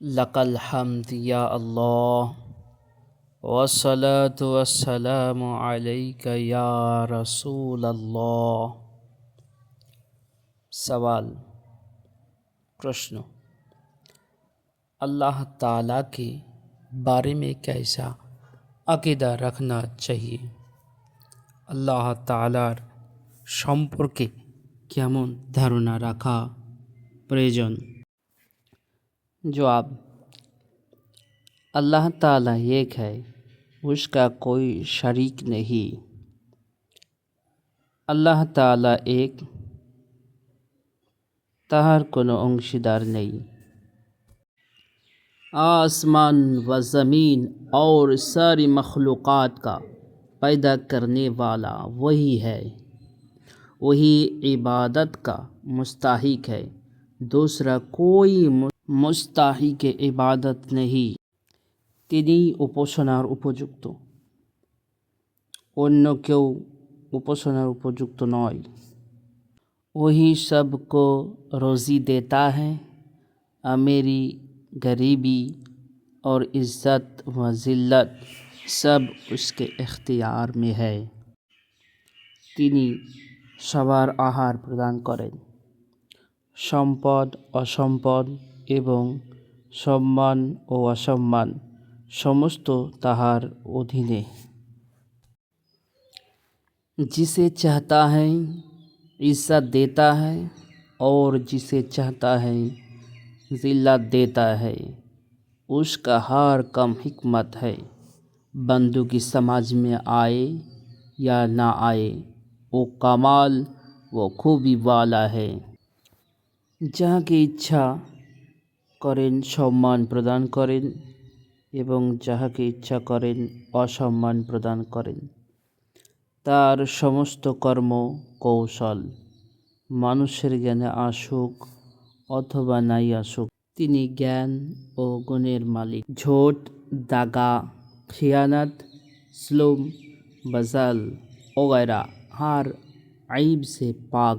لق الحمد یا اللہ وسلاۃ وسلم علیہ یا رسول اللہ سوال، پرشن، اللہ تعالیٰ کے بارے میں کیسا عقیدہ رکھنا چاہیے؟ اللہ তালার سمپرکے کیمن دھارنا رکھا؟ پرجن جواب، اللہ تعالیٰ ایک ہے، اس کا کوئی شریک نہیں۔ اللہ تعالیٰ ایک تہر کن انشیدار نہیں۔ آسمان و زمین اور ساری مخلوقات کا پیدا کرنے والا وہی ہے۔ وہی عبادت کا مستحق ہے۔ دوسرا، کوئی مستحی کے عبادت نہیں۔ تینی উপযুক্ত অন্য কেউ উপাসনার کیوں নয় اور اپجکت نئی وہی سب کو روزی دیتا ہے۔ امیری غریبی اور عزت و ذلت سب اس کے اختیار میں ہے۔ تینی سوار آہار پردان کریں۔ سمپد اسمپد এবং সম্মান ও অসম্মান সমস্ত তাহার অধীনে। جسے چاہتا ہے عزت دیتا ہے اور جسے چاہتا ہے ذلت دیتا ہے اس کا ہار کم حکمت ہے بندو کی سماج میں آئے یا نہ آئے، وہ کمال، وہ خوبی والا ہے۔ جہاں کی اچھا করেন, সম্মান প্রদান করেন এবং যাহাকে ইচ্ছা করেন, অসম্মান প্রদান করেন। তার সমস্ত কর্ম কৌশল মানুষের জ্ঞানে আসুক অথবা নাই আসুক, তিনি জ্ঞান ও গুণের মালিক। ঝোট, দাগা, খিয়ানাত স্লুম বাজাল ওগয়রা আর আইব সে পাক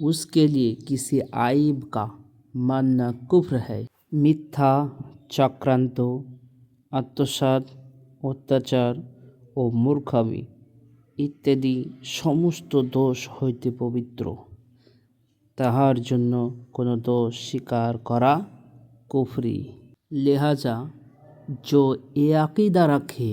উসকে লিয়ে কিসি আইব কা? মাননা কুফর হয় মিথ্যা, চক্রান্ত আত্মসাত অত্যাচার ও মূর্খামি ইত্যাদি সমস্ত দোষ হইতে পবিত্র। তাহার জন্য কোনো দোষ স্বীকার করা কুফরি। লেহাজা জো এ আকিদা রাখে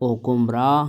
ও গুমরাহ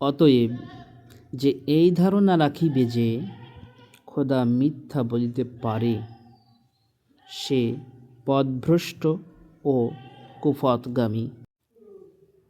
অতএব যে এই ধারণা রাখিবে যে খোদা মিথ্যা বলিতে পারে, সে পদভ্রষ্ট ও কুফতগামী।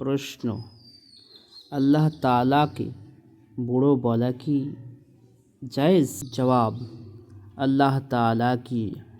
প্রশ্ন, আল্লাহ তালাকে বুড়ো বলা কি জায়জ? জবাব, আল্লাহ তালা কি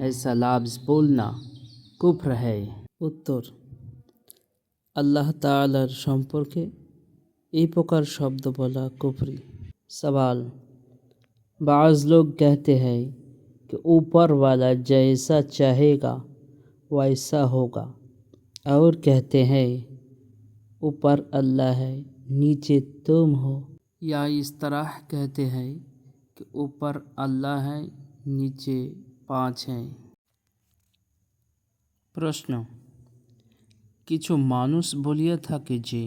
ایسا لابز بولنا کفر ہے۔ اللہ আল্লাহ তাআলার کے এই প্রকার شبد بولا کفری۔ سوال بعض لوگ کہتے ہیں کہ اوپر والا جیسا چاہے گا ویسا ہوگا۔ اور کہتے ہیں، اوپر اللہ ہے، نیچے تم ہو۔ یا اس طرح کہتے ہیں کہ اوپر اللہ ہے، نیچے পাওয়া যায় প্রশ্ন কিছু মানুষ বলিয়া থাকে যে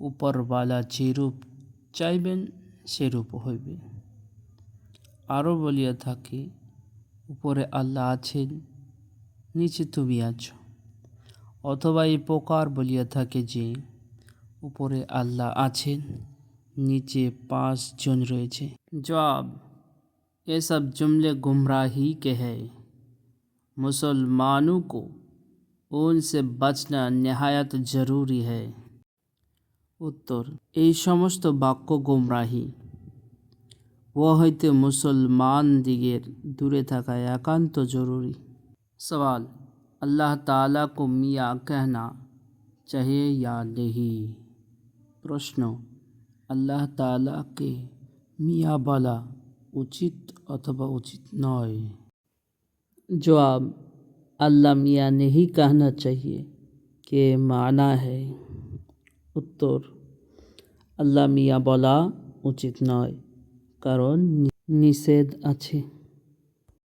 উপরওয়ালা যেরূপ চাইবেন সেরূপ হইবে আরও বলিয়া থাকে উপরে আল্লাহ আছেন নিচে তুমি আছো অথবা এই প্রকার বলিয়া থাকে যে উপরে আল্লাহ আছেন নিচে পাঁচজন রয়েছে জবাব یہ سب جملے گمراہی کے ہیں۔ مسلمانوں کو ان سے بچنا نہایت ضروری ہے۔ উত্তর گمراہی وہ বাক্য গোমরাহি مسلمان دیگر دورے تھکا থাকা تو ضروری۔ سوال، اللہ تعالیٰ کو میاں کہنا چاہیے یا نہیں؟ پرشن اللہ تعالیٰ کے میاں بالا۔ اتوا اچھے جواب علامہ میاں نہیں کہنا چاہیے کہ معنی ہے اتر علامہ میاں بولا اچت نئے کارن نشیدھ اچھے